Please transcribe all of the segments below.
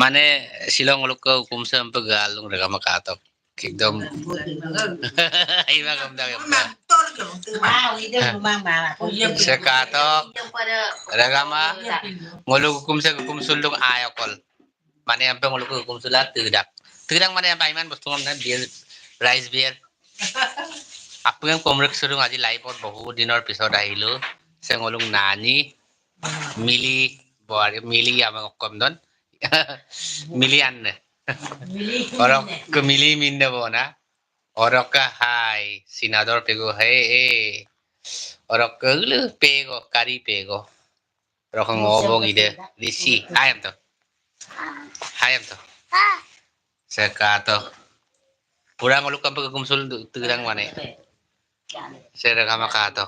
মানে শ্বিলং লোক কম চম পে গাল রেগা মা কাতক একদম সে কাতক রেগা মা মলু কুকুম সে কুকুম সুল আয় অকল মানে আমি মলু কুকুম সুলা তুদাক তুদাক মানে আমি ইমান বস্তু কম বিয়ের রাইস বিয়ের আপনি কমরেক সুদুং আজি লাইভত বহু দিনের পিছত আহিলো সে মলু নানি মিলি বোয়ারি মিলি আমার কমদন milian. Orang kemili minda bo na. Orang ka hai sinador pego hai e. Orang ka pego kari pego. Orang ngobong ide disi ayam am to. Hai to. Seka to. Pura ngolukan pego kumsul tegang wane. ka makato.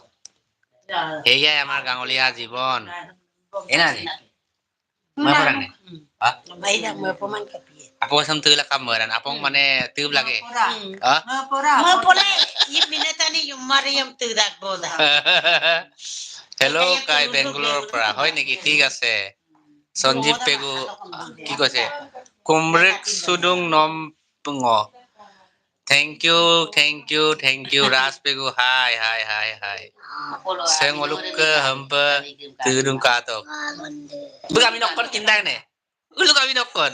Hei ya ya margang oliya zibon. Enak sih. মই পৰা নে আপোন চাম তুই লাগ কাম বৰান আপোন মানে তুব লাগে হেল্ল' কাই বেংগলৰ পৰা হয় নেকি ঠিক আছে সঞ্জীৱ পেগু কি কৈছে কুমৰেক চুদুং নম Pung thank you thank you thank you raspegu hi hi hi hi. Sang oluk hamp tirun kato bugami nokkon kindane ulugami nokkon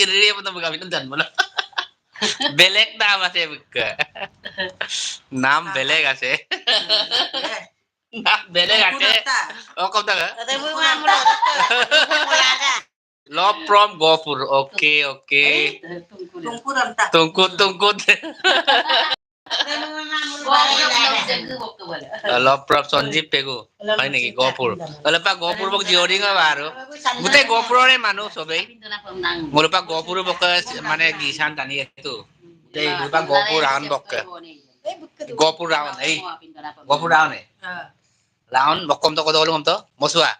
irre pun bugami nan janmala belek naam ase bukka Nam belek ase naam belek ase okom daga Love from Gopur. Oke Tungkut tungkut Love from Sanjeev Pegu হয় নেকি গহপুৰ অলপ পৰা গহপুৰ বক জিয়ৰিং আৰু গোটেই গহপুৰৰে মানুহ চবেই মোৰ পৰা গহপুৰ বক মানে গিচান টানি আছো গোটেই মোৰ পৰা গহপুৰ ৰাউন বক গহপুৰ ৰাউন এই গহপুৰ ৰাউনে ৰাউন বকম তো কত কম তো মচুৱা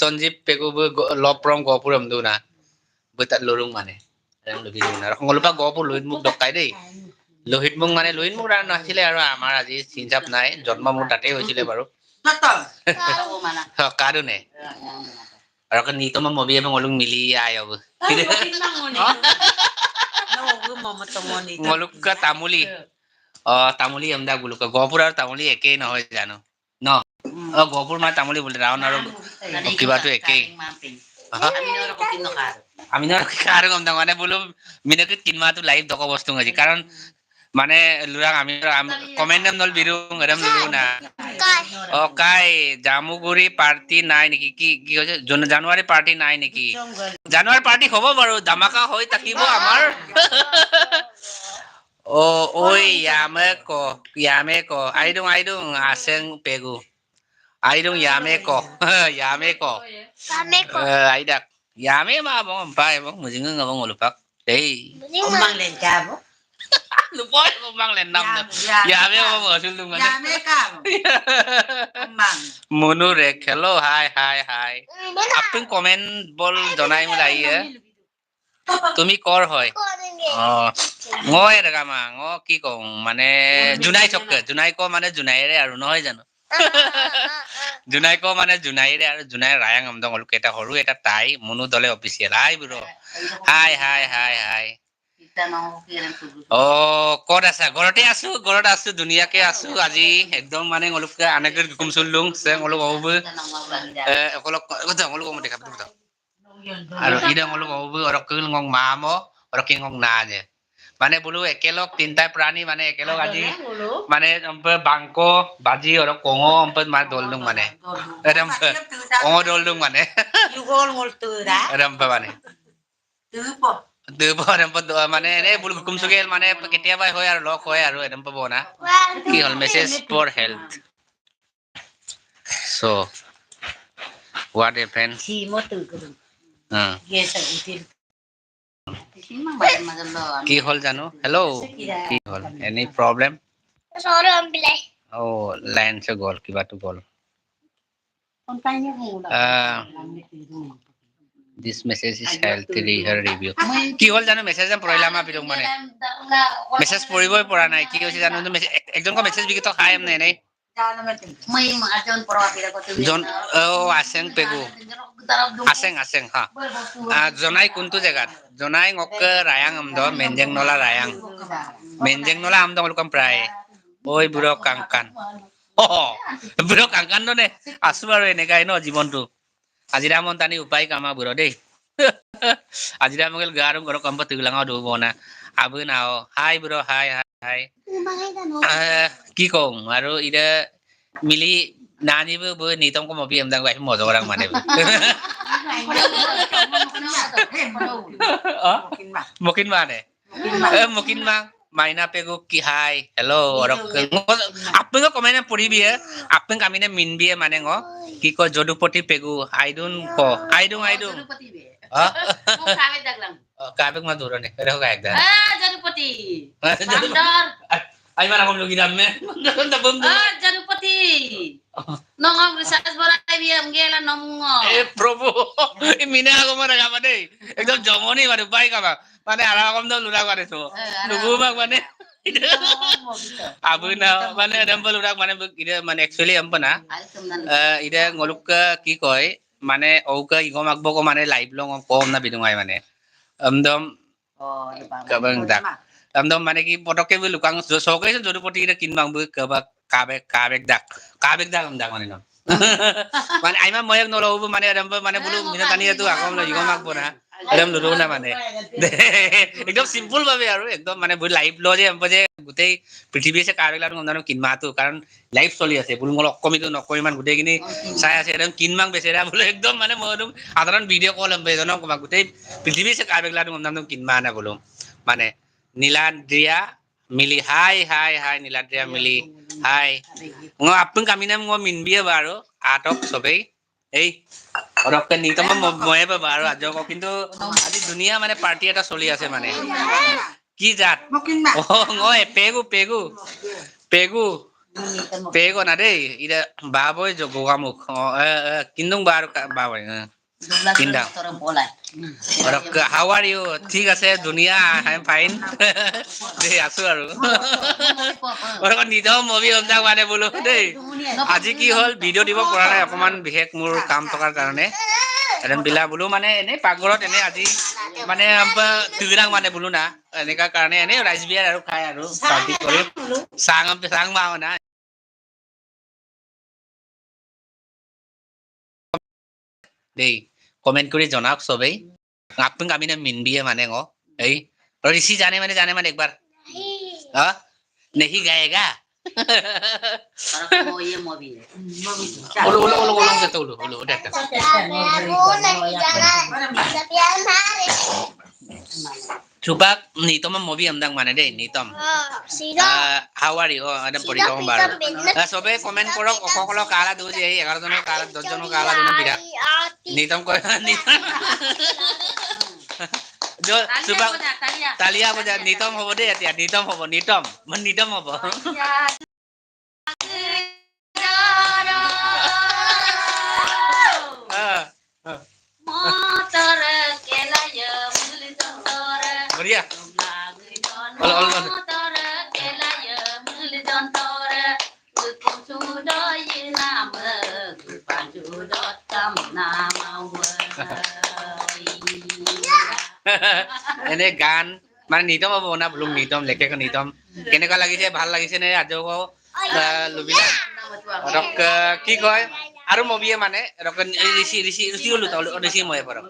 সঞ্জীৱ পেগু লভ ফ্ৰম গহপুৰ আমদু না বৈতাত লৰুং মানে লবি না সংগলৰ পৰা গহপুৰ লহিত মোক ডকাই দেই লোহিত মোক মানে লোহিত মোক নাছিলে আৰু আমাৰ আজি চিনচাপ নাই জন্ম মোৰ তাতেই হৈছিলে বাৰু কাৰুনে আৰু mah mobi emang ngolong mili ayo bu. Ngoluk ke tamuli. Oh tamuli emda gulu gopur আৰু tamuli একেই নহয় জানো ন অ, গহপুৰ মানে তামুলী বোলে ৰাৱণ আৰু কিবাটো একেই। আমি আৰু গম নাপাওঁ মানে বোলো মিনকিত কিনমাটো লাইভ দক বস্তু আজি। কাৰণ মানে লুৰাং আমি কমেণ্ট নল, বিৰুং এৰম লুৰু না। অ, কাই, জামুগুৰি পাৰ্টি নাই নেকি? কি কি হৈছে? জন- জানুৱাৰী পাৰ্টি নাই নেকি? জানুৱাৰী পাৰ্টি হ'ব বাৰু, ধামাকা হৈ থাকিব আমাৰ। অ, ঐ, ইয়ামে ক ইয়ামে ক। আইদুং আইদুং, আছেং পেগু। আইদুং ইয়ামে ক ইয়ামে ক Eh, aidak yame ma bong ampai bong mujing ngabong ngulupak dei lupa ko bang len nam na yame ma mo sul dung ngane munu re hello hi hi hi আপনি কমেন্ট বল জনাই মোক আহি তুমি কৰ হয় অ মই ৰামা অ কি কওঁ মানে জোনাই চক্কে জোনাই ক মানে জোনাইৰে আৰু নহয় জানো জোনাই ক মানে জোনাইৰে আৰু জোনাই ৰায়াং আমদং অলপ এটা সৰু এটা তাই, মুনু দলে official hi bro hi hi hi hi. অ, ক'ত আছা? ঘৰতে আছো, ঘৰত আছো, ধুনীয়াকে আছো। আজি একদম মানে অলপকে আনেকে গুকুম চুলুং চেং অলপ হ'ব অলপ অলপ দেখা আৰু ইদং অলপ হ'ব অলপ কেল ngong mamo অলপ কি ngong nanya মানে বোলো একেলগ তিনটা প্ৰাণী মানে একেলগ আজি মানে বাংক বাজি অলপ কঙ মানে দলদুং মানে। কঙ দলদুং মানে। মানে। মানে এনেই বোলো হুকুম চুকেল মানে কেতিয়াবা হয় আৰু লগ হয় আৰু একদম পাব না। কি হ'ল message for health. So' what a friend কি হ'ল জানো? হেল্ল' কি হ'ল? এনি প্ৰব্লেম অ' লাইনছে গ'ল কিবাটো গ'ল। This message is healthy hair review কি হ'ল জানো? মেছেজ পঢ়িলা মা পিলং মানে। মেছেজ পঢ়িবই পৰা নাই। কি কৈছে জানো? মেছেজ একজনক মেছেজ বিকিত খাই এম নাই নাই? May mga jon profil ako tuloy. জন অ' আছেং পেগু আছেং আছেং হা আহ, জনাই কোনটো জেগাত জনাই ngok ৰায়াং আমদ মেনজেং নলা ৰায়াং মেনজেং নলা আমদ অলকম প্ৰায় ঐ বুঢ় কাংকান অ বুঢ় কাংকান নে আছো আৰু এনেকাই ন জীৱনটো আজিৰা মন টানি উপায় কামা বুঢ় দেই আজিৰা মগেল গা আৰু ঘৰৰ কম্প তিগলাঙৰ ধুব না আবু নাও হাই বুঢ় হাই হাই হাই কি কওঁ আৰু এতিয়া মিলি নানিবো বৈ নিতম কম অপি এমদাং বাই মজা orang মানে mungkin mana eh mungkin mang maina pego ki hai hello orok apa nggak komennya puri biya apa kami ne min biya mana ngo ki ko ah kabek maduro ne pero kayak dah Ah, Jarupati. Bandar. ay mana kong lugi damme tabum Ah, Jarupati. Nongong research borai biam gela nomungo. eh probo mina ako mana kama deh ekdom jomoni mana pai kama mana arah kom dong lura kare so lugu mak mana abu na মানে এডাম্বল উৰাক মানে মানে actually এম্প না ইদে ngoluk কি কয় মানে ঔকা ইগম আকবক মানে live long কম না বিদুঙাই মানে একদম Oh, di ba? Kabang dak. একদম মানে কি পটককে বি লুকাং চৌকাই যদুপতি ইদে কিনবাং বি কবা কাবেক কাবেক দাক কাবেক দাক দাক মানে ন মানে আইমা ময়ক নলব মানে এডাম্ব মানে বোলো মিনা টানি এটো আকম ন ইগম আকব না একদম না মানে। একদম চিম্পুল ভাবে আৰু, একদম মানে লাইভ ল যে যে গোটেই পৃথিৱীয়ে কাবেক লাটো নাজানো কিনমাটো কাৰণ লাইভ চলি আছে। বোলো মই অকমিটো নকৰি, ইমান গোটেইখিনি চাই আছে, একদম কিনমাং বেচেৰা বোলে একদম মানে মই একদম সাধাৰণ ভিডিঅ' কল এজনক কবা গোটেই পৃথিৱী চে কাবেক লাটো নাজানো কিনমা না বোলো। মানে নীলাদ্রিয়া মিলি, হাই হাই হাই নীলাদ্রিয়া মিলি, hi. apung kami nam ngo min bia baru atok sobei এই অৰককে নিতম ময়ে পাবা আৰু আজক কিন্তু আজি ধুনীয়া মানে পাৰ্টি এটা চলি আছে মানে। কি জাত? অ পেগু পেগু। পেগু। পেগু না দেই এতিয়া বাবৈ গোগামুখ অ এ, বা বা অৰক হাউ আৰ ইউ ঠিক আছে ধুনীয়া আই এম ফাইন দেই আছো আৰু। অৰক নিতম মবি অন্দাক মানে বোলো দেই আজি কি হ'ল? ভিডিঅ' দিব পৰা নাই অকমান বিশেষ মোৰ কাম থকাৰ কাৰণে। এদিন বিলা বোলো মানে এনেই পাকঘৰত এনেই আজি মানে তিৰাং মানে বোলো না এনেকা কাৰণে এনেই ৰাইজ বিয়াৰ আৰু খাই আৰু পাৰ্টি কৰি। চাং চাং মাও না। দেই। কমেন্ট কৰি জনাওক চবেই আপনি আমি না মিনবিয়ে মানে গ এই ঋষি জানে মানে জানে মানে একবার হা নেহি গায়েগা nitom ang movie amdang mana deh nitom. Ah, how are you? Oh, ada pori kong baru. Ah, sobe komen korok okokolo kala du je egar jono kala dos jono kala du bida. Nitam ko na nitam. Do suba talia mo da nitam hobo de ya nitam hobo nitam man nitam hobo. Maria. Halo. Nah. এনে গান মানে নিতম হ'ব না বোলো নিতম লেখে নিতম। কেনেকুৱা লাগিছে ভালো লাগিছে নে আজি ৰক কি কয়? আৰু মবিয়ে মানে ৰক ঋষি ঋষি ঋষি তল ঋষি ময়ে পৰক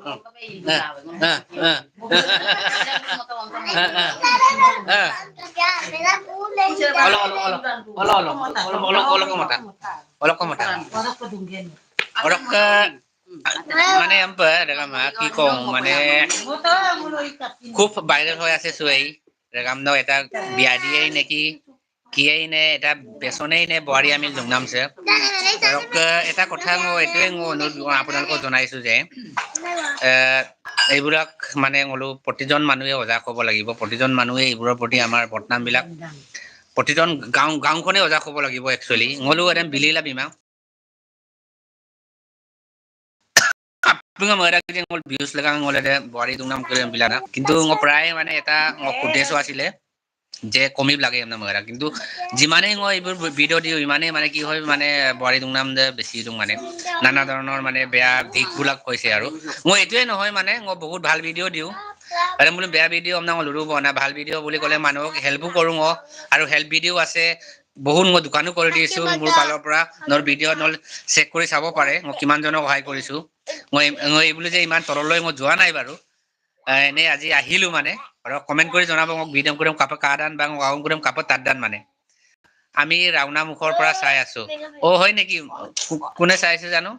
অলপ অলপ অলপ অলপ অলপ অলপ অলপ অলপ অলপ মানে apa dalam কি কওঁ মানে খুব ভাইৰেল হৈ আছে চুৱেই। ৰেগাম ন এটা বিয়া দিয়েই নেকি কিয়েই নে এটা বেচনেই নে বোৱাৰী আমি জুংনামছে ধৰক এটা কথা মই এইটোৱে মই অনুৰোধ আপোনালোকক জনাইছো যে এইবিলাক মানে বোলো প্ৰতিজন মানুহে সজাগ হ'ব লাগিব। প্ৰতিজন মানুহে এইবোৰৰ প্ৰতি আমাৰ বদনামবিলাক প্ৰতিজন গাঁও গাঁওখনে সজাগ হ'ব লাগিব একচুৱেলি ngolu এদম বিলিলা বিমা Bunga mga dagdag ngol views lang ngol ada buhari itong nam yung bilana. Kintu ngo pray মানে এটা ngo kudeso asile. যে কমিব লাগে এমন মগৰা কিন্তু যিমানেই মই এইবোৰ ভিডিঅ' দিওঁ, ইমানেই মানে কি হয় মানে বোৱাৰী দুংনাম যে বেছি দিওঁ মানে নানা ধৰণৰ মানে বেয়া দিশবিলাক কৈছে আৰু। মই এইটোৱে নহয় মানে মই বহুত ভালো ভিডিঅ' দিওঁ। আৰু বোলো বেয়া ভিডিঅ' আপোনাক লুৰু বনা ভালো ভিডিঅ' বুলি ক'লে মানুহক হেল্পো কৰোঁ মই। আৰু হেল্প ভিডিঅ' আছে, বহুত মই দোকানো কৰি দিছো মোৰ ফালৰ পৰা। ভিডিঅ' নহ'লে চেক কৰি চাব পাৰে, মই কিমানজনক সহায় কৰিছো। মই মই এই যে ইমান তললৈ মই যোৱা নাই বাৰু। এনেই আজি আহিলো মানে। কমেণ্ট কৰি জনাব মোক ভিডিঅ' কৰিম কাপোৰ কা দান বা গাঁও কৰিম কাপোৰ তাত দান মানে। আমি ৰাওনা মুখৰ পৰা চাই আছো। অ, হয় নেকি? কোনে চাইছে জানো?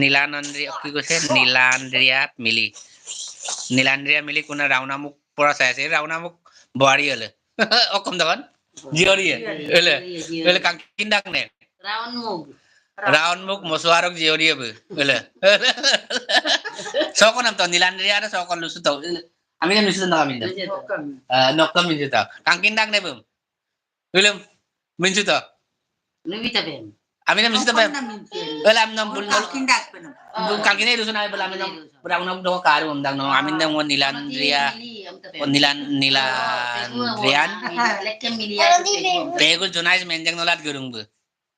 নীলানন্দ্ৰী কি কৈছে? নীলান্দ্ৰিয়া মিলি। নীলান্দ্ৰিয়া মিলি কোনে ৰাওনামুখ পৰা চাই আছে? ৰাওনামুখ বোৱাৰী হলে। অকম দেখোন। জীয়ৰীয়ে কাকিন ডাক নে? Rawan mo. ৰাৱণ মুখ মচুৱাৰক জীয়ৰীয়ে বে এলে চক নাম তো নীলান্দ্ৰিয়া আৰু চক লুচু তো আমি না মিছু না আমি না নকম মিছু তো কাকিন ডাক নে বম বুঝলাম মিনছু তো Nubi tabi. আমি না মিছু তো এলে আমি নাম বল কাকিনে দুসু না বলে আমি নাম রাওনামুখ দো কার উন্দাং no আমি নাম নীলান্দ্রিয়া ও নীলান নীলান্দ্রিয়ান Lekkem miliar. Pegul junais menjang nolat gurung bu.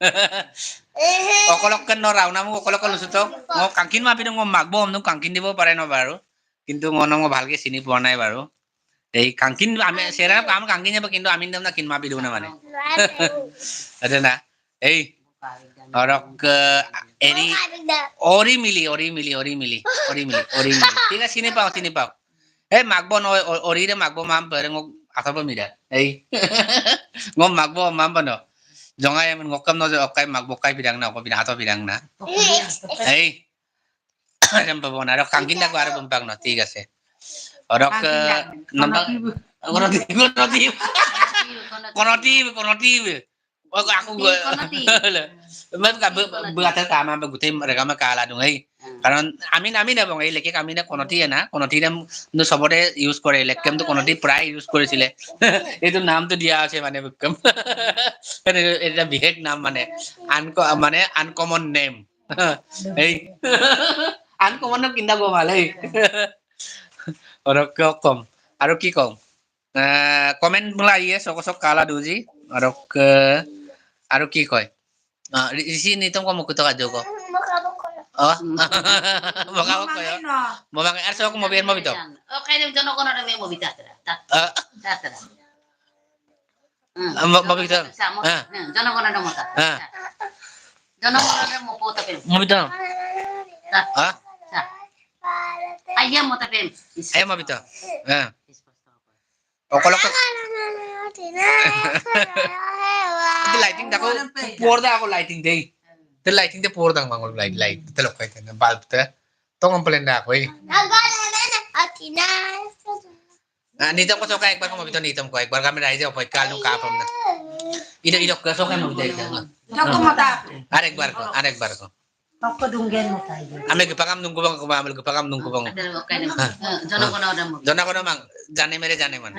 অকলককে ন ৰাওনা মোক অকলকে লৈছো তো মই কাংকিন মাপি দিওঁ মই মাগব মোক কাংকিন দিব পাৰে ন বাৰু। কিন্তু মই ন মই ভালকে চিনি পোৱা নাই বাৰু। এই কাংকিন আমি চেৰা কাম কাংকিন যাব কিন্তু আমি দাম না কিন মাপি দিওঁ না মানে। ada na এই অৰক এৰি অৰি মিলি অৰি মিলি অৰি মিলি অৰি মিলি অৰি মিলি। ঠিক আছে চিনি পাওঁ চিনি পাওঁ। এই মাগব নহয় অৰিৰে মাগব মাম মোক আখাব মিৰা এই মই মাগব মাম পানো jongai amin ngokam no okai mak bokai bidang na ko bidang hato bidang na ei jam pabon arok kangkin dak war bumpang no tiga se arok nambang kono tib kono tib kono tib kono tib aku aku gue, betul kan berat sama begitu mereka mah kalah dong hei. কারণ আমি নামি না এই লেকে আমি না কোনটি না নাম কিন্তু ইউজ করে লেকেম তো কোনটি প্রায় ইউজ করেছিলে এইটো নামটো দিয়া আছে মানে বিক্রম এটা বিশেষ নাম মানে আনক মানে আনকমন নেম। এই আনকমন কিনা গো ভালো, এই। কম? আৰু কি কম? কমেণ্ট বোলা আহি আছে, চক চক, কালা দুজি আৰু আৰু কি কয়? ঋষি নিতম কম মুকুত কাৰ্য ক অ বগা কয় বগা আৰু চক মবিৰ মবিত Okay, yung jono ko na rin mo bitatra. আহ, Tatra. mo- mabita. Samo. Ah. Jono ko na rin mo ta. Ah. Jono ko na rin mo po tapin. মবিত আহ Ayam mo tapin. এই মবিত হ্যাঁ অকলক লাইটিং দেখো পর্দা ako lighting day te lighting te pordang mangol light light the te lokay te bulb te to komplain na ako eh Ah, nito ko soka ekbar ko mabito nito ko ekbar kami rai jo kal nung kapam na ida ida ko soka mo dai ka are ekbar ko are ekbar ko Tawko dunggen mo tayo. ame gepakam nung kubang kumamal gepakam nung kubang Okay. Jono ko na mo. jona ko namang jane mere jane man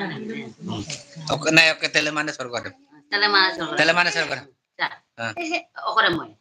ok na ok ko Talamas. telemane sor ko Ah. Ako rin mo. Samo to. Wah? Sa mo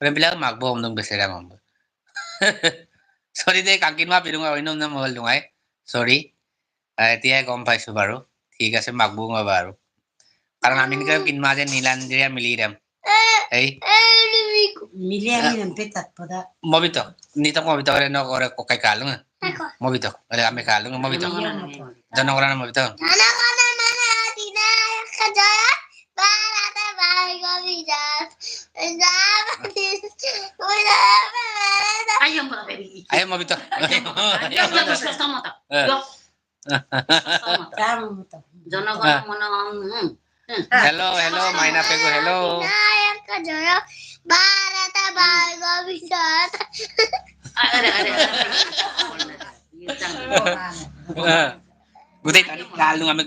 oh na kang kinanol Second. Oh, berau deh. Sorry kakin mah pidung awin nom nama dong ay. Sorry. Eh kom pai su baru. ঠিক আছে মাগবো মই বাৰু কাৰণ আমি নিকা কিন মাজে নীলাঞ্জীয়া মিলি দাম এই মবিত নিত মবিত করে ন করে কোকাই কালু মবিত আরে আমি Kalu মবিত জনগণনা মবিত Ayo mau Feby. Ayo mau betul, Ayo Mbak Victor. Kamu tak? Kamu tak? Jono kamu menang. Hello, hello, Maina Pegu, hello. Yang kejoyo, ayo Bargo Bisat. Ada, ada, ada. Gutai tadi lalu ngambil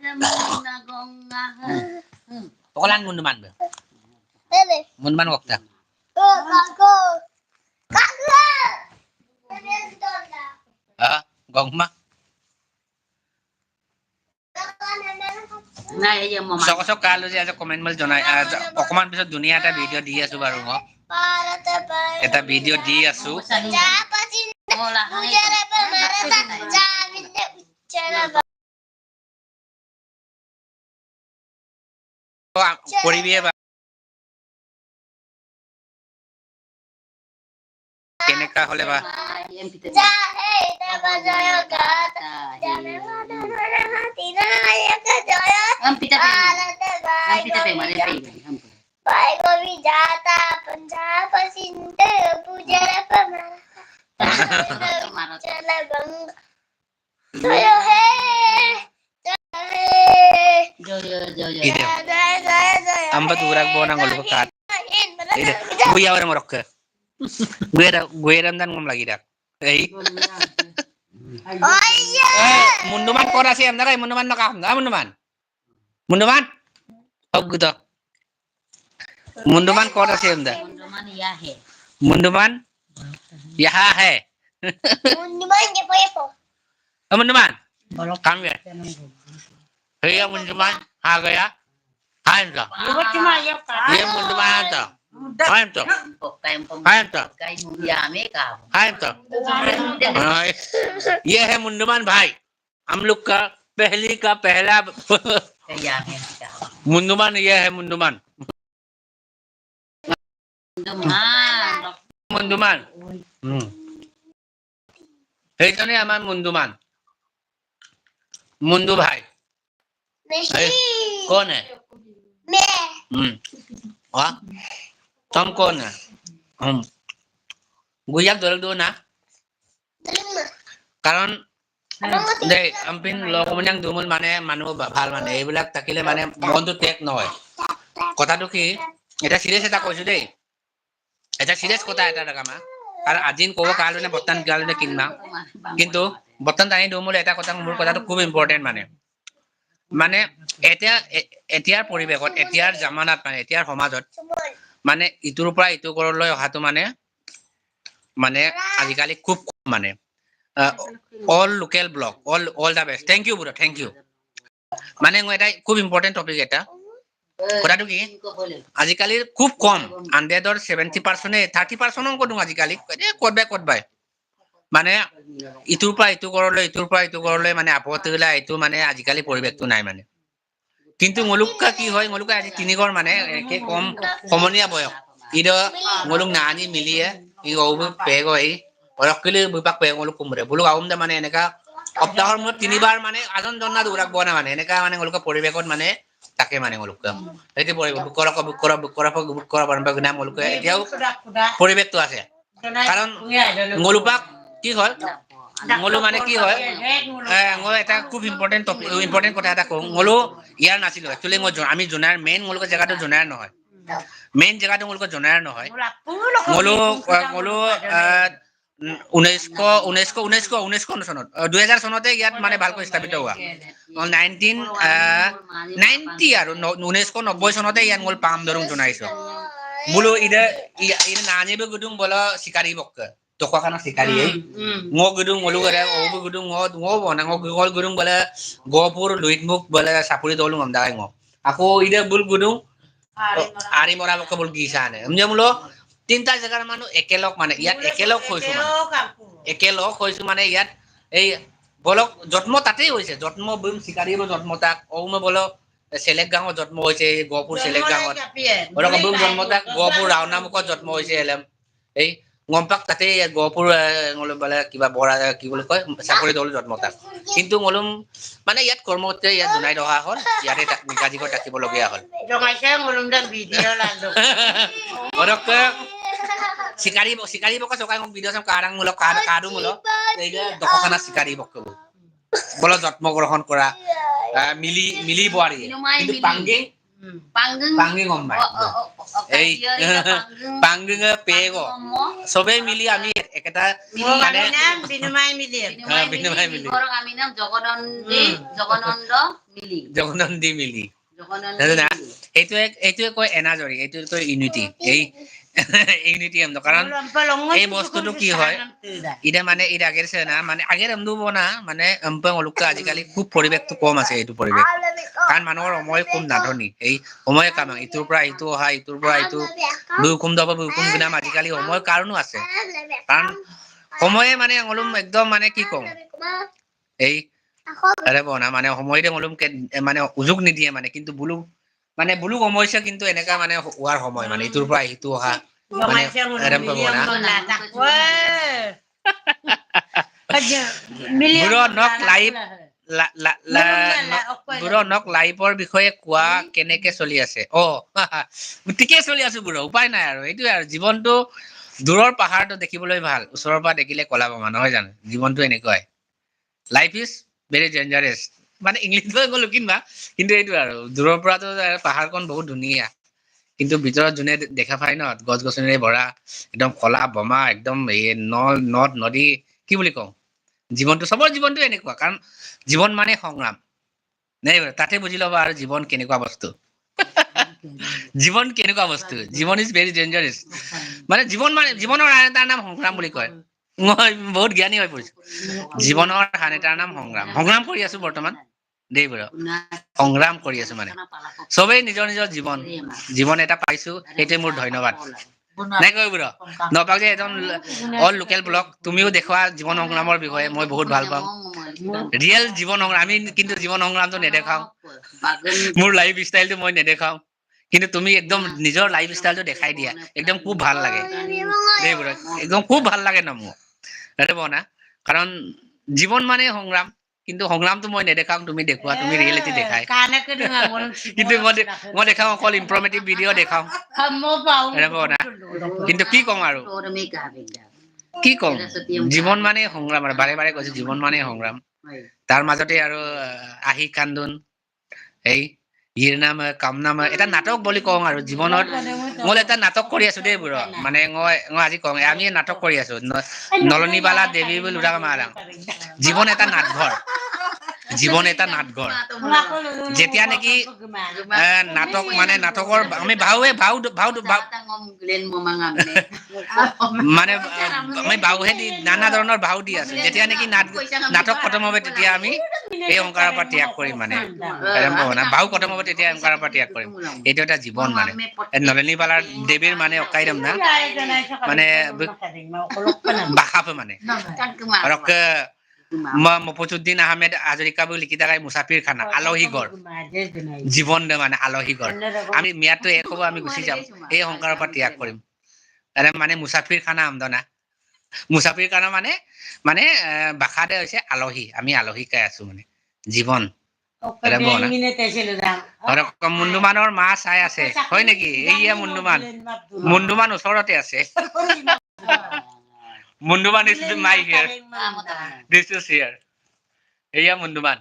Jamuna gonga. Pokolan mun man ba. Bebe. Mun man wakta. Oh, kako. Kako! Ah, gong ma. Naman mo kalo siya sa comment mal jonai. অকমান পিছত ধুনীয়া এটা ভিডিঅ' দি আছো বাৰু মই. এটা ভিডিঅ' di aছো বা কেনেকা হলে বা dapat joyo gata. Jangan ada tambah tuh gerak bawa nanggol kekat. Gue ya orang merokok. Gue ada gue ada dan ngom lagi dak. Hei. Oh iya. Eh, munduman kora sih yang darai munduman nak ahmda munduman. Munduman. Oh gitu. Munduman kora sih yang Munduman ya he. Munduman. Ya he. Munduman oh, ya po ya po. Munduman. Kamu ya. Iya munduman. Ha gaya. munduman ko na siya nda Munduman yahe. munduman yaha hai Hindi mo hindi po po. ah munduman kam ya hey ya munduman ha gaya ha ito ye munduman ha ito ha ito Kayong pang ha ito kayo mong yame ka. ha ito हाँ, ये है मुंडमान भाई हम लोग का पहली का पहला Kaya ka. मुंडमान ये है मुंडमान Munduman. मुंडमान हम्म সেইজনে আমার মুন্ডুমান मुंडू भाई Meshi. कौन quá tom con à হুম গুইয়াক ধরে দেবো না কাৰণ দেই আম্পিন লগ মনিয়াক মানে মানুহ ভালো মানে এইবিলাক থাকিলে মানে মনটো ত্যাগ নহয় কথাটো কি এটা চিৰিয়াছ এটা কৈছো দেই এটা চিৰিয়াছ কথা এটা মা কাৰণ আজি ক'ব কাৰণে বৰ্তমান কাৰণে কিনমা কিন্তু বৰ্তমান টানি দুমুল এটা কথা মোৰ কথাটো খুব ইম্পৰ্টেণ্ট মানে মানে এতিয়া এতিয়াৰ পৰিৱেশত, এতিয়াৰ জামানাত মানে এতিয়াৰ সমাজত মানে ইটোৰ পৰা ইটো ঘৰলৈ অহাটো মানে মানে আজিকালি খুব কম মানে। All local blog all all the best thank you বুঢ়া থেংক ইউ মানে মই এটা খুব ইম্পৰ্টেণ্ট টপিক এটা। কথাটো কি? আজিকালি খুব কম। হাণ্ড্ৰেডৰ ছেভেণ্টি পাৰ্চেণ্টে থাৰ্টি পাৰ্চেণ্টও ক'তো আজিকালি, এ, ক'তবাই ক'তবাই। মানে ইটোৰ পৰা ইটো ঘৰলৈ ইটোৰ পৰা ইটো ঘৰলৈ মানে আপত্তি ওলাই এইটো মানে আজিকালি পৰিৱেশটো নাই মানে। কিন্তু ngolukka কি হয় ngolukka আজি তিনি ঘৰ মানে একে কম, সমনীয়া বয়স। ngoluk nani milie i obu pego i orokile bupak pego ngoluk kumre buluk awum da মানে এনেকা সপ্তাহৰ মূৰত তিনিবাৰ মানে আজন জন্না দৌৰাক বোৱা মানে এনেকা মানে ngolukka পৰিৱেশত মানে তাকে মানে ngolukka সেইটো পৰিৱেশ বুক কৰা বুক কৰা বুক কৰা বুক কৰা বাৰম্বাৰ গুণা ngolukka এতিয়াও পৰিৱেশটো আছে। কাৰণ ngolupak কি হয়? ngolu মানে কি হয়? মই এটা খুব ইম্পৰ্টেণ্ট টপিক ইম্পৰ্টেণ্ট কথা এটা কওঁ। ngolu ইয়াৰ নাছিলো একচুৱেলি মই আমি জোনাৰ মেইন ngolukka জেগাটো জোনাৰ নহয়। মেইন জেগাটো ngolukka জোনাৰ নহয়। আহ, উম, ঊনৈছশ ঊনৈছশ ঊনৈছশ ঊনৈছশ চনত দুহেজাৰ চনতে ইয়াত মানে ভালকৈ স্থাপিত হোৱা। নাইনটিন নাইনটি আৰু ঊনৈছশ নব্বৈ চনতে ইয়াত ngol পাম দৰং জনাইছো। বোলো ইদে ইদে নানিবো গুদুং বলো চিকাৰী বক্ক তকাখানা চিকাৰী এই ngo gedung ngolu gara ngo gedung ngo ngo bona ngo ngol gedung bala gopur luitmuk bala sapuri tolong am dai ngo aku ide bul gedung ari mora. Ke bul gisane. Emnya mulo তিনটা জেগাৰ মানুহ একেলগ মানে ইয়াত একেলগ হৈছো মানে একেলগ হৈছো মানে ইয়াত এই বলক জন্ম তাতেই হৈছে জন্ম বুম চিকাৰী জন্ম তাক ঔম বল চেলেক গাঁৱত জন্ম হৈছে এই গহপুৰ চেলেক গাঁৱত বলক বুম জন্ম তাক গহপুৰ ৰাওনামুখত জন্ম হৈছে এলেম এই ngompak তাতে গহপুৰ বোলে কিবা বৰা কি বুলি কয় চাকৰি দল জন্ম তাক কিন্তু ngolum মানে ইয়াত কৰ্মতে ইয়াত জোনাই ৰহা হ'ল ইয়াতে তাক- নিগাজিকৈ থাকিবলগীয়া হ'ল। suka ngom video sam kadang mulo kad kadu mulo এইটা দশখানা চিকাৰী বক্তব্য বলত জন্ম গ্ৰহণ কৰা মিলি মিলি বোৱাৰী। কিন্তু পাংগিং গম পায় Oh, oh, oh, oh, এই na পেগ Panggung মিলি আমি একেটা মানে binumay মিলি হ্যাঁ, বিনিময় মিলি। Siguro আমি নাম জগনন্দী জগনন্দ মিলি জগনন্দী মিলি জগনন্দী। এইটোৱে এইটোৱে কয় এনাজৰী এইটোৱে কয় ইউনিটি এই ইউনিটি এম কাৰণ এই বস্তুটো কি হয় এতিয়া মানে এটা আগের সে না মানে আগের এমদু না মানে এম্পে অলুকা আজিকালি খুব পৰিৱেশটো কম আছে এইটো পৰিৱেশ। কাৰণ মানুহৰ সময় খুব নাটনি। এই সময়ে কাম ইটোৰ পৰা ইটো অহা ইটোৰ পৰা ইটো দুহুকুম দব দুহুকুম গুনাম আজিকালি সময় কাৰণো আছে। কাৰণ সময়ে মানে অলুম একদম মানে কি কওঁ এই আৰে বনা মানে সময়তে অলুম কে- মানে সুযোগ নিদিয়ে মানে কিন্তু বুলু মানে বুলু সমস্যা কিন্তু এনেকা মানে হোৱাৰ সময় মানে ইটোৰ পৰা সিটো অহা মানে পাব বিষয়ে কোৱা কেনেকে চলি আছে? অ ঠিকে চলি আছো বুঢ়ো উপায় নাই আৰু এইটোৱে আৰু। জীৱনটো দূৰৰ পাহাৰটো দেখিবলৈ ভালো ওচৰৰ পৰা দেখিলে কলা পামা নহয় জানো? জীৱনটো এনেকুৱাই। লাইফ ইজ ভেৰি ডেঞ্জাৰাছ মানে ইংলিছত গ'লো কিনবা কিন্তু এইটো আৰু, দূৰৰ পৰাতো পাহাৰখন বহুত ধুনীয়া। কিন্তু ভিতৰত যোনে দেখা পায় ন গছ গছনিৰে ভৰা, একদম কলা বমা, একদম নল, নদ, নদী, কি বুলি কওঁ? জীৱনটো, চবৰ জীৱনটো এনেকুৱা, কাৰণ জীৱন মানে সংগ্ৰাম। নাই তাতে বুজি ল'বা আৰু জীৱন কেনেকুৱা বস্তু। জীৱন কেনেকুৱা বস্তু, জীৱন ইজ ভেৰি ডেঞ্জাৰাছ। মানে জীৱন মানে জীৱনৰ আন এটাৰ নাম সংগ্ৰাম বুলি কয়। মই বহুত জ্ঞানী হৈ পৰিছো। জীৱনৰ আন এটাৰ নাম সংগ্ৰাম। সংগ্ৰাম কৰি আছো বৰ্তমান। দেই বাৰু সংগ্ৰাম কৰি আছো মানে। চবেই নিজৰ নিজৰ জীৱন জীৱন এটা পাইছো সেইটোৱে মোৰ ধন্যবাদ। নাই কয় বুঢ় নপাক যে এজন অল লোকেল ব্লগ তুমিও দেখুওৱা জীৱন সংগ্ৰামৰ বিষয়ে মই বহুত ভালো পাওঁ। ৰিয়েল জীৱন সংগ্ৰাম আমি কিন্তু জীৱন সংগ্ৰামটো নেদেখাও। মোৰ লাইফ ষ্টাইলটো মই নেদেখাও। কিন্তু তুমি একদম নিজৰ লাইফ ষ্টাইলটো দেখাই দিয়া। একদম খুব ভালো লাগে। দেই বুঢ়া একদম খুব ভালো লাগে ন মোৰ। সেইটো বনা। কাৰণ জীৱন মানে সংগ্ৰাম। কিন্তু সংগ্ৰামটো মই নেদেখাও তুমি দেখুৱা তুমি ৰিয়েলিটি দেখাই। কিন্তু মই দে- মই দেখাও অকল ইনফৰ্মেটিভ ভিডিঅ' দেখাও। কিন্তু কি ক'ম আৰু? কি ক'ম? জীৱন মানে সংগ্ৰাম আৰু বাৰে বাৰে কৈছো জীৱন মানে সংগ্ৰাম। তাৰ মাজতে আৰু আহি কান্দোন এই হিৰ নাম, কাম নাম, এটা নাটক বুলি কওঁ আৰু জীৱনত। মই এটা নাটক কৰি আছো দেই বুঢ়। মানে মই আজি কওঁ, আমি নাটক কৰি আছো। নলনীবালা দেৱী বুলি মাৰাং জীৱন এটা নাটঘৰ। জীৱন এটা নাটঘৰ। যেতিয়া নেকি নাটক মানে নাটকৰ আমি ভাওৱে ভাও ভাও মানে আমি ভাওহে দি নানা ধৰণৰ ভাও দি আছো। যেতিয়া নেকি নাট নাটক খতম হ'ব তেতিয়া আমি এই অংকাৰৰ পৰা ত্যাগ কৰিম মানে। ভাও খতম হ'ব তেতিয়া অংকাৰৰ পৰা ত্যাগ কৰিম। এইটো এটা জীৱন মানে। এই নলিনীবালাৰ দেৱীৰ মানে অকাইৰম না। মানে বাসাপ মানে। আৰু কে- ম- মফুজুদ্দিন আহমেদ হাজৰিকা বুলি লিখি থাকাই মুছাফিৰ খানা আলহী ঘৰ জীৱন মানে আলহী ঘৰ আমি ম্যাদটো শেষ হ'ব আমি গুচি যাম। এই অহংকাৰৰ পৰা ত্যাগ কৰিম। মানে মুছাফিৰ খানা আমদনা। মুছাফিৰ খানা মানে মানে ভাষাতে হৈছে আলহী। আমি আলহী খাই আছো মানে। জীৱন। মুণ্ডুমানৰ মা চাই আছে। হয় নেকি? এইয়া মুণ্ডুমান। মুণ্ডুমান ওচৰতে আছে। মুণ্ডুমান is my here this is হিয়াৰ এইয়া মুণ্ডুমান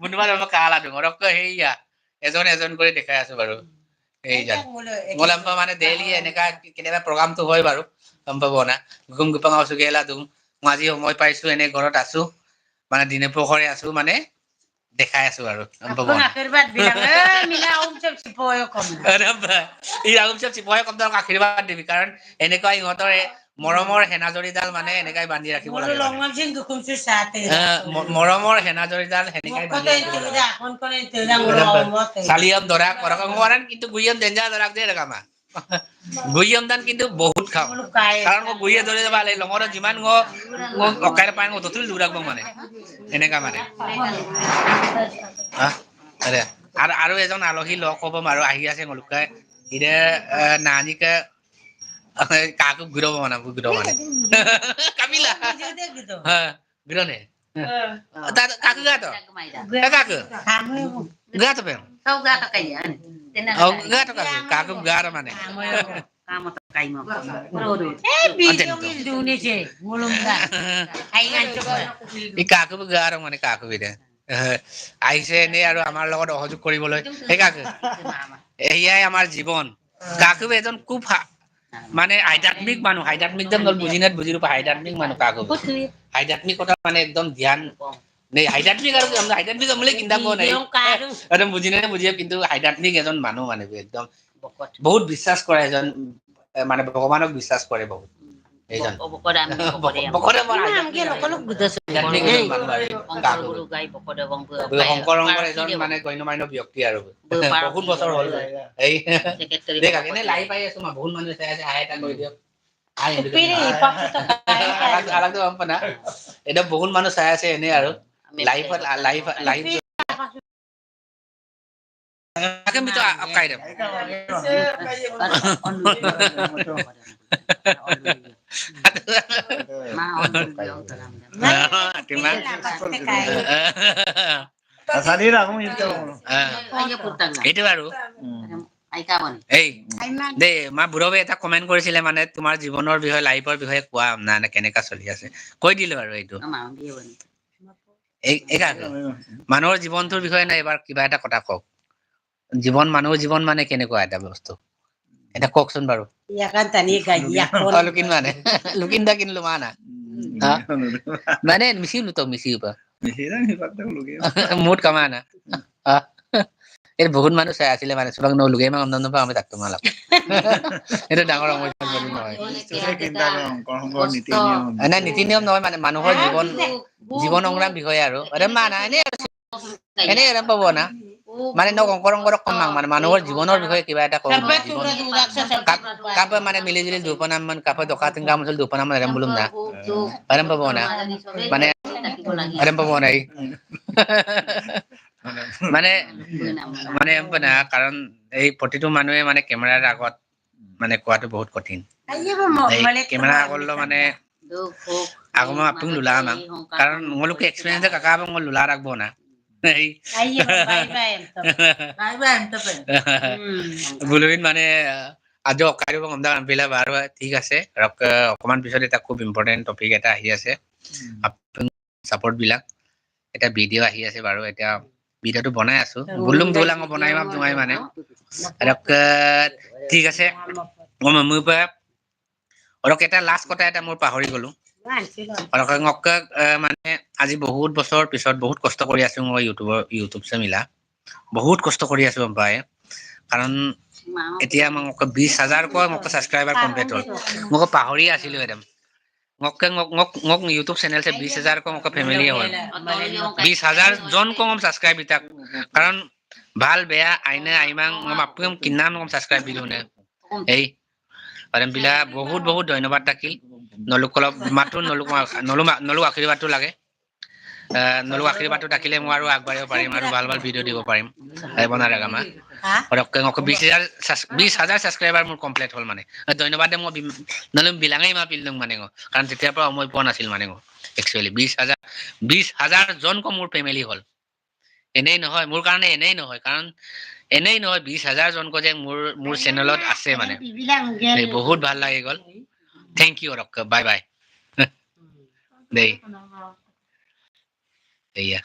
মুণ্ডুমান অলপ কালা দিওঁ ৰক্ক সেইয়া এজন এজন কৰি দেখাই আছো বাৰু এইয়া মোলাম্পা মানে ডেইলি এনেকা কেতিয়াবা প্ৰগ্ৰামটো হয় বাৰু গম পাব না গুম গুপাঙা চুগেলা দিওঁ মই আজি সময় পাইছো এনে ঘৰত আছো মানে দিনে পোহৰে আছো মানে দেখাই আছো আৰু ই আগুম চব চিপহে কম আশীৰ্বাদ দিবি। কাৰণ এনেকুৱা ইহঁতৰ মৰমৰ হেনাজৰীডাল মানে এনেকাই বান্ধি ৰাখিব লাগে মানে। মৰমৰ হেনাজৰীডাল সেনেকাই লাগে। দৰা কৰক কিন্তু গুইয়াম ডেঞ্জাৰ দৰাক দিয়ে ৰেগামা গুইয়াম দান কিন্তু বহুত খাওঁ। কাৰণ মই গুইয়ে ধৰি যাবা লাগে লঙৰ যিমান গ অকাইৰ পাই ততুল দূৰাক মানে। এনেকা মানে? আৰে আৰু আৰু এজন আলহী লগ হ'ব আৰু আহি আছে মলুকাই। ইৰে নানিকে কাকু গুরো মানে গুরো মানে। কামিলা। হ্যাঁ নে কাকু গা তো? কাকু? গা তো পেম Oh, video je coba ই কাকু গা আৰু মানে কাকু বিদে আহিছে এনেই আৰু আমাৰ লগত সহযোগ কৰিবলৈ। সেই কাকু এয়াই আমাৰ জীৱন। কাকু এজন খুব মানে আধ্যাত্মিক মানুহ। আধ্যাত্মিক একদম বুজি নাত বুজি ৰূপা আধ্যাত্মিক মানুহ কাকু আধ্যাত্মিকতা মানে একদম ধ্যান। নে হাইদাত নি গাৰ আমি হাইদাত নি নাই আৰে বুজি নাই বুজি কিন্তু হাইদাত এজন মানুহ মানে একদম বহুত বিশ্বাস কৰে এজন মানে ভগৱানক বিশ্বাস কৰে বহুত এইজন শংকৰ এজন মানে গণ্য ব্যক্তি আৰু বহুত বছৰ হল এই এনে লাহি পাই আছো মই বহুত মানুহ চাই আছে হাই এটা কৈ দিয়ক বহুত মানুহ চাই আছে এনে আৰু লাইফত লাইফ লাইফ তাকে মিতো আকাই দে Ma on yung talam. কিমান Salida, ¿cómo yo Ayo putang na. এইটো আৰু Ay kawan. এই দেই মা বুঢ়ৱে এটা কমেন্ট কৰিছিলে মানে তোমাৰ জীৱনৰ বিষয়ে লাইফৰ বিষয়ে কোৱা না কেনেকা চলি আছে কৈ দিলো আৰু এইটো মানুহৰ জীৱনটোৰ বিষয়ে নাই এবাৰ কিবা এটা কথা কওক। জীৱন মানুহৰ জীৱন মানে কেনেকুৱা এটা বস্তু? এটা কওকচোন বাৰু। লুকিন মানে লুকিন দা কিনলো মানা মানে মিচিলো তো মিচিও পা মুঠ কামানা এইটো বহুত মানুহ চাই আছিলে মানে চবক নলগে ইমান অন্ধ নাপাওঁ আমি তাক তোমালোক এইটো ডাঙৰ অমস্যা নহয় নাই নীতি নিয়ম নহয় মানে মানুহৰ জীৱন জীৱন সংগ্ৰাম বিষয়ে আৰু। মা মানা এনেই এনেই এনে পাব না? মানে ন অংকৰ অংকৰক কম মাং মানে মানুহৰ জীৱনৰ বিষয়ে কিবা এটা কম কাপ মানে মিলি জুলি দুপনাম মান কাপে দোকা তিন গাম আছিল দুপনাম এৰাম বোলো না। এৰাম পাব না? মানে এৰাম পাব নাই। মানে মানে না কাৰণ এই প্ৰতিটো মানুহে মানে কেমেৰাৰ আগত মানে কোৱাটো বহুত কঠিন। কেমেৰাৰ আগত মানে আগমা আপুনি লোলা আমাক কাৰণ মোলোকে এক্সপেৰিয়েঞ্চ কাকা আপোনাক মই লোলা ৰাখব না বুলুবিন মানে আজি অকাৰিব গম দা বাৰু ঠিক আছে। অকমান পিছত এটা খুব ইম্পৰ্টেণ্ট টপিক এটা আহি আছে। আপুনি চাপৰ্ট বিলাক। এটা ভিডিঅ' আহি আছে বাৰু এতিয়া ভিডিঅ'টো বনাই আছো। বুলুং দুলাং বনাই মাপ জোঙাই মানে। ঠিক আছে। মই মোৰ পৰা ৰক এটা লাষ্ট কথা এটা মোৰ পাহৰি গলো। মানে আজি বহুত বছৰ পিছত বহুত কষ্ট কৰি আছো মই ইউটিউবৰ ইউটিউব চে মিলা বহুত কষ্ট কৰি আছো পাই। কাৰণ এতিয়া মোক বিশ হাজাৰকৈ মোক ছাবস্ক্ৰাইবাৰ কমপ্লিট হ'ল। মোক পাহৰি আছিলো একদম মোক মোক মোক মোক ইউটিউব চেনেল চে বিশ হাজাৰকৈ মোক ফেমিলি হয় বিশ হাজাৰ জন কম ছাবস্ক্ৰাইব ইতাক কাৰণ ভালো বেয়া আইনে আইমাং মই আপুম কিমান কম ছাবস্ক্ৰাইব দিলো নে এই আরেম বিলা বহুত বহুত ধন্যবাদ থাকিল নলুক অলপ মাতো নলুক নলু নলু আশীৰ্বাদটো লাগে নলুক আশীৰ্বাদটো থাকিলে মই আৰু আগবাঢ়িব পাৰিম আৰু ভালো ভালো ভিডিঅ' দিব পাৰিম। বনাৰ গামা ha Orok ngoko বিশ হাজাৰ বিশ হাজাৰ ছাবস্ক্ৰাইবাৰ মোৰ কমপ্লিট হ'ল মানে। ধন্যবাদ মই নহ'লে বিলাঙেই মা পিলদং মানে কাৰণ তেতিয়াৰ পৰা সময় পোৱা নাছিল মানে একচুৱেলি বিশ হাজাৰ বিশ হাজাৰ জনকৈ মোৰ ফেমিলি হ'ল। এনেই নহয় মোৰ কাৰণে এনেই নহয় কাৰণ এনেই নহয় বিশ হাজাৰ জনকৈ যে মোৰ মোৰ চেনেলত আছে মানে। বহুত ভালো লাগি গ'ল। থেংক ইউ অৰক বাই বাই দেই। the year.